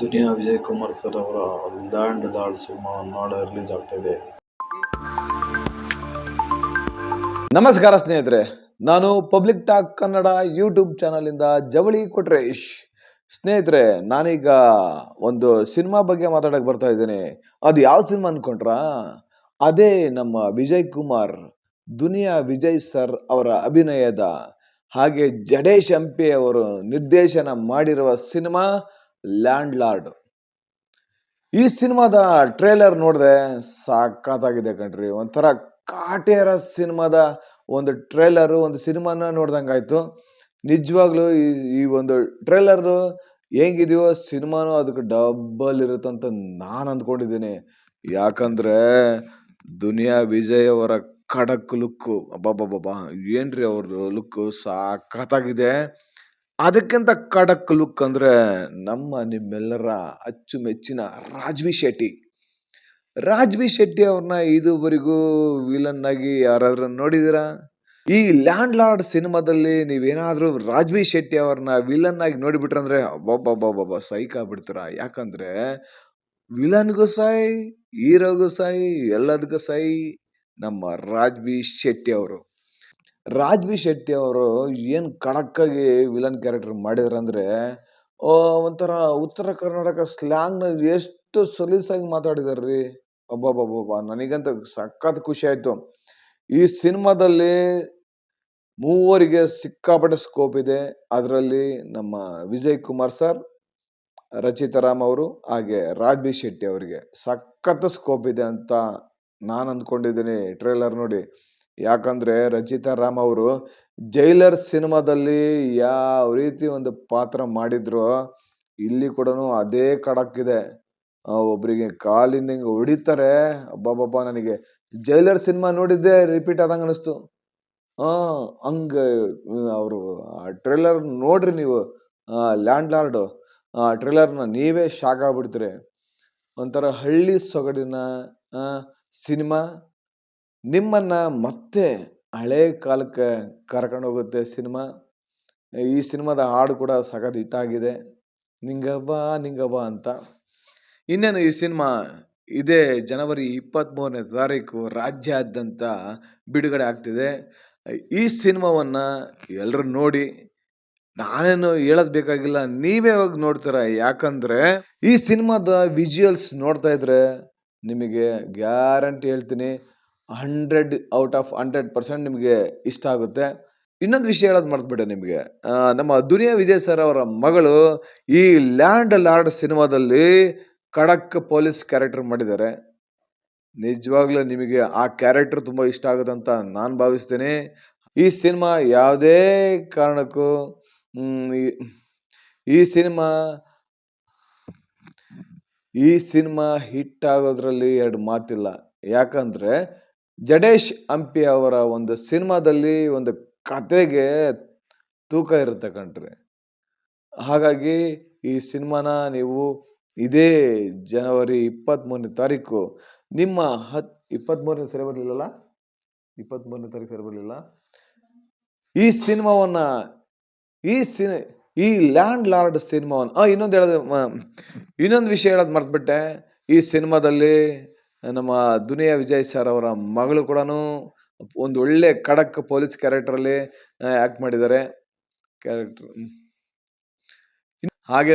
ದುನಿಯಾ Vijay Kumar sir ಅವರ land lord cinema ನಾಳೆ release ಆಗ್ತಾ ಇದೆ. ನಮಸ್ಕಾರ ಸ್ನೇಹಿತರೆ, ನಾನು ಪಬ್ಲಿಕ್ ಟಾಕ್ ಕನ್ನಡ ಯೂಟ್ಯೂಬ್ ಚಾನಲಿಂದ ಜವಳಿ ಕೊಟ್ರೇಶ್. ಸ್ನೇಹಿತರೆ, ನಾನೀಗ ಒಂದು ಸಿನಿಮಾ ಬಗ್ಗೆ ಮಾತಾಡಕ್ಕೆ ಬರ್ತಾ ಇದ್ದೀನಿ. ಅದು ಯಾವ ಸಿನಿಮಾ ಅನ್ಕೊಂಡ್ರ? ಅದೇ ನಮ್ಮ ವಿಜಯ್ ಕುಮಾರ್, ದುನಿಯಾ ವಿಜಯ್ ಸರ್ ಅವರ ಅಭಿನಯದ ಹಾಗೆ ಜಡೇಶ್ ಹಂಪಿ ಅವರು ನಿರ್ದೇಶನ ಮಾಡಿರುವ ಸಿನಿಮಾ ಲ್ಯಾಂಡ್ ಲಾರ್ಡ್ ಈ ಸಿನಿಮಾದ ಟ್ರೇಲರ್ ನೋಡಿದೆ ಸಾಕಾಗಿದೆ ಕಣ್ರಿ. ಒಂಥರ ಕಾಟೇರ ಸಿನಿಮಾದ ಒಂದು ಟ್ರೇಲರು, ಒಂದು ಸಿನಿಮಾನ ಆಯಿತು. ನಿಜವಾಗ್ಲೂ ಈ ಈ ಒಂದು ಟ್ರೇಲರು ಹೆಂಗಿದೆಯೋ ಸಿನಿಮಾನು ಅದಕ್ಕೆ ಡಬ್ಬಲ್ ಇರುತ್ತಂತ ನಾನು ಅಂದ್ಕೊಂಡಿದ್ದೀನಿ. ಯಾಕಂದರೆ ದುನಿಯಾ ವಿಜಯ್ ಅವರ ಖಡಕ್ ಲುಕ್ಕು. ಅಬ್ಬಬ್ಬಬ್ಬಾ ಏನ್ರಿ ಅವ್ರದ್ದು ಲುಕ್ಕು ಸಾಕತ್ತಾಗಿದೆ ಅದಕ್ಕಿಂತ ಖಡಕ್ ಲುಕ್ ಅಂದ್ರೆ ನಮ್ಮ ನಿಮ್ಮೆಲ್ಲರ ಅಚ್ಚುಮೆಚ್ಚಿನ ರಾಜ್ವಿ ಶೆಟ್ಟಿ. ರಾಜ್ವಿ ಶೆಟ್ಟಿ ಅವ್ರನ್ನ ಇದುವರೆಗೂ ವಿಲನ್ ಆಗಿ ಯಾರಾದ್ರೂ ನೋಡಿದೀರಾ ಈ ಲ್ಯಾಂಡ್ ಲಾರ್ಡ್ ಸಿನಿಮಾದಲ್ಲಿ ನೀವೇನಾದರೂ ರಾಜ್ವಿ ಶೆಟ್ಟಿ ಅವ್ರನ್ನ ವಿಲನ್ ಆಗಿ ನೋಡಿಬಿಟ್ರಂದ್ರೆ ಒಬ್ಬೊಬ್ಬೊಬ್ಬ ಸೈಕ್ ಆಗ್ಬಿಡ್ತೀರ ಯಾಕಂದ್ರೆ ವಿಲನ್ಗೂ ಸಾಯಿ ಹೀರೋಗೂ ಸಾಯಿ ಎಲ್ಲದಕ್ಕೂ ಸಾಯಿ ನಮ್ಮ ರಾಜ್ವಿ ಶೆಟ್ಟಿ ಅವರು. ರಾಜ್ವಿ ಶೆಟ್ಟಿ ಅವರು ಏನು ಖಡಕ್ಕಾಗಿ ವಿಲನ್ ಕ್ಯಾರೆಕ್ಟರ್ ಮಾಡಿದ್ರಂದ್ರೆ ಒಂಥರ ಉತ್ತರ ಕರ್ನಾಟಕ ಸ್ಲ್ಯಾಂಗ್ನ ಎಷ್ಟು ಸಲೀಸಾಗಿ ಮಾತಾಡಿದಾರ್ರಿ. ಅಬ್ಬಬ್ಬಬ್ಬ ನನಗಂತ ಸಖತ್ ಖುಷಿ ಆಯ್ತು. ಈ ಸಿನಿಮಾದಲ್ಲಿ ಮೂವರಿಗೆ ಸಿಕ್ಕಾಪಟ್ಟೆ ಸ್ಕೋಪ್ ಇದೆ. ಅದರಲ್ಲಿ ನಮ್ಮ ವಿಜಯ್ ಕುಮಾರ್ ಸರ್ ರಚಿತಾ ರಾಮ್ ಅವರು, ಹಾಗೆ ರಾಜ್ಬಿ ಶೆಟ್ಟಿ ಅವರಿಗೆ ಸಖತ್ ಸ್ಕೋಪ್ ಇದೆ ಅಂತ ನಾನು ಅಂದ್ಕೊಂಡಿದ್ದೀನಿ ಟ್ರೇಲರ್ ನೋಡಿ. ಯಾಕಂದ್ರೆ ರಚಿತಾ ರಾಮ್ ಅವರು ಜೈಲರ್ ಸಿನಿಮಾದಲ್ಲಿ ಯಾವ ರೀತಿ ಒಂದು ಪಾತ್ರ ಮಾಡಿದ್ರು ಇಲ್ಲಿ ಕೂಡ ಅದೇ ಖಡಕ್ ಇದೆ ಒಬ್ಬರಿಗೆ ಕಾಲಿಂದ ಹಿಂಗೆ ಹೊಡಿತಾರೆ. ಅಬ್ಬಬ್ಬಬ್ಬ, ನನಗೆ ಜೈಲರ್ ಸಿನಿಮಾ ನೋಡಿದ್ದೆ ರಿಪೀಟ್ ಆದಂಗೆ ಅನಿಸ್ತು. ಹಾ ಹಂಗ ಅವರು ಟ್ರೇಲರ್ ನೋಡ್ರಿ ನೀವು. ಲ್ಯಾಂಡ್ ಲಾರ್ಡ್ ಆ ಟ್ರೇಲರ್ನ ನೀವೇ ಶಾಕ್ ಆಗ್ಬಿಡ್ತೀರಿ. ಒಂಥರ ಹಳ್ಳಿ ಸೊಗಡಿನ ಸಿನಿಮಾ. ನಿಮ್ಮನ್ನ ಮತ್ತೆ ಹಳೆ ಕಾಲಕ್ಕೆ ಕರ್ಕೊಂಡು ಹೋಗುತ್ತೆ ಸಿನಿಮಾ. ಈ ಸಿನಿಮಾದ ಹಾಡು ಕೂಡ ಸಖತ್ ಹಿಟ್ ಆಗಿದೆ. ನಿಂಗವ್ವ ನಿಂಗವ್ವ ಅಂತ. ಇನ್ನೇನು ಈ ಸಿನಿಮಾ ಇದೇ ಜನವರಿ ಇಪ್ಪತ್ತ್ಮೂರನೇ ತಾರೀಕು ರಾಜ್ಯಾದ್ಯಂತ ಬಿಡುಗಡೆ ಆಗ್ತಿದೆ. ಈ ಸಿನಿಮಾವನ್ನು ಎಲ್ಲರೂ ನೋಡಿ, ನಾನೇನು ಹೇಳೋದು ಬೇಕಾಗಿಲ್ಲ, ನೀವೇ ಹೋಗಿ ನೋಡ್ತೀರ? ಯಾಕಂದರೆ ಈ ಸಿನಿಮಾದ ವಿಜುವಲ್ಸ್ ನೋಡ್ತಾ ಇದ್ರೆ ನಿಮಗೆ ಗ್ಯಾರಂಟಿ ಹೇಳ್ತೀನಿ hundred out of hundred percent ನಿಮಗೆ ಇಷ್ಟ ಆಗುತ್ತೆ. ಇನ್ನೊಂದು ವಿಷಯ ಹೇಳೋದು ಮರ್ತುಬಿಟ್ಟೆ ನಿಮಗೆ. ನಮ್ಮ ದುನಿಯಾ ವಿಜಯ್ ಸರ್ ಅವರ ಮಗಳು ಈ ಲ್ಯಾಂಡ್ ಲಾರ್ಡ್ ಸಿನಿಮಾದಲ್ಲಿ ಖಡಕ್ ಪೊಲೀಸ್ ಕ್ಯಾರೆಕ್ಟರ್ ಮಾಡಿದ್ದಾರೆ. ನಿಜವಾಗ್ಲೂ ನಿಮಗೆ ಆ ಕ್ಯಾರೆಕ್ಟರ್ ತುಂಬ ಇಷ್ಟ ಆಗುತ್ತೆ ಅಂತ ನಾನು ಭಾವಿಸ್ತೇನೆ. ಈ ಸಿನಿಮಾ ಯಾವುದೇ ಕಾರಣಕ್ಕೂ ಈ- ಸಿನಿಮಾ, ಈ ಸಿನಿಮಾ ಹಿಟ್ ಆಗೋದ್ರಲ್ಲಿ ಎರಡು ಮಾತಿಲ್ಲ. ಯಾಕಂದ್ರೆ ಜಡೇಶ್ ಹಂಪಿ ಅವರ ಒಂದು ಸಿನಿಮಾದಲ್ಲಿ ಒಂದು ಕತೆಗೆ ತೂಕ ಇರುತ್ತೆ ಕಣ್ರಿ ಹಾಗಾಗಿ ಈ ಸಿನಿಮಾನ ನೀವು ಇದೇ ಜನವರಿ ಇಪ್ಪತ್ತ್ಮೂರನೇ ತಾರೀಕು, ನಿಮ್ಮ ಹತ್ ಇಪ್ಪತ್ತ್ಮೂರನೇ ಸರಿ ಬರಲಿಲ್ಲಲ್ಲ? ಇಪ್ಪತ್ತ್ಮೂರನೇ ತಾರೀಕು ಸರಿ ಬರಲಿಲ್ಲ? ಈ ಸಿನಿಮಾವನ್ನ, ಈ ಸಿನಿ, ಈ ಲ್ಯಾಂಡ್ ಲಾರ್ಡ್ ಸಿನಿಮಾವನ್ನು ಇನ್ನೊಂದು ಹೇಳೋದು ಇನ್ನೊಂದು ವಿಷಯ ಹೇಳೋದು ಮರ್ತುಬಿಟ್ಟೆ. ಈ ಸಿನಿಮಾದಲ್ಲಿ ನಮ್ಮ ದುನಿಯಾ ವಿಜಯ್ ಸರ್ ಅವರ ಮಗಳು ಕೂಡ ಒಂದು ಒಳ್ಳೆ ಖಡಕ್ ಪೊಲೀಸ್ ಕ್ಯಾರೆಕ್ಟ್ರಲ್ಲಿ ಆ್ಯಕ್ಟ್ ಮಾಡಿದ್ದಾರೆ. ಕ್ಯಾರೆಕ್ಟರ್ ಹಾಗೇ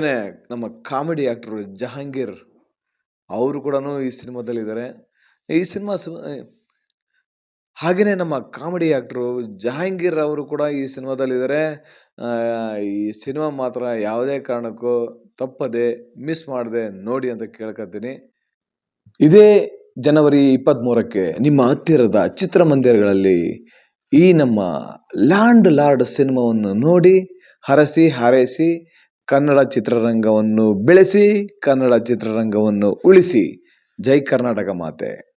ನಮ್ಮ ಕಾಮಿಡಿ ಆ್ಯಕ್ಟ್ರು ಜಹಾಂಗೀರ್ ಅವರು ಕೂಡ ಈ ಸಿನಿಮಾದಲ್ಲಿದ್ದಾರೆ ಈ ಸಿನಿಮಾ ಹಾಗೆಯೇ ನಮ್ಮ ಕಾಮಿಡಿ ಆ್ಯಕ್ಟ್ರು ಜಹಾಂಗೀರ್ ಅವರು ಕೂಡ ಈ ಸಿನಿಮಾದಲ್ಲಿದ್ದಾರೆ ಈ ಸಿನಿಮಾ ಮಾತ್ರ ಯಾವುದೇ ಕಾರಣಕ್ಕೂ ತಪ್ಪದೆ ಮಿಸ್ ಮಾಡದೆ ನೋಡಿ ಅಂತ ಕೇಳ್ಕೊತೀನಿ ಇದೇ ಜನವರಿ ಇಪ್ಪತ್ತ್ಮೂರಕ್ಕೆ ನಿಮ್ಮ ಹತ್ತಿರದ ಚಿತ್ರಮಂದಿರಗಳಲ್ಲಿ ಈ ನಮ್ಮ ಲ್ಯಾಂಡ್ ಲಾರ್ಡ್ ಸಿನಿಮಾವನ್ನು ನೋಡಿ ಹರಸಿ ಹಾರೈಸಿ, ಕನ್ನಡ ಚಿತ್ರರಂಗವನ್ನು ಬೆಳೆಸಿ, ಕನ್ನಡ ಚಿತ್ರರಂಗವನ್ನು ಉಳಿಸಿ. ಜೈ ಕರ್ನಾಟಕ ಮಾತೆ.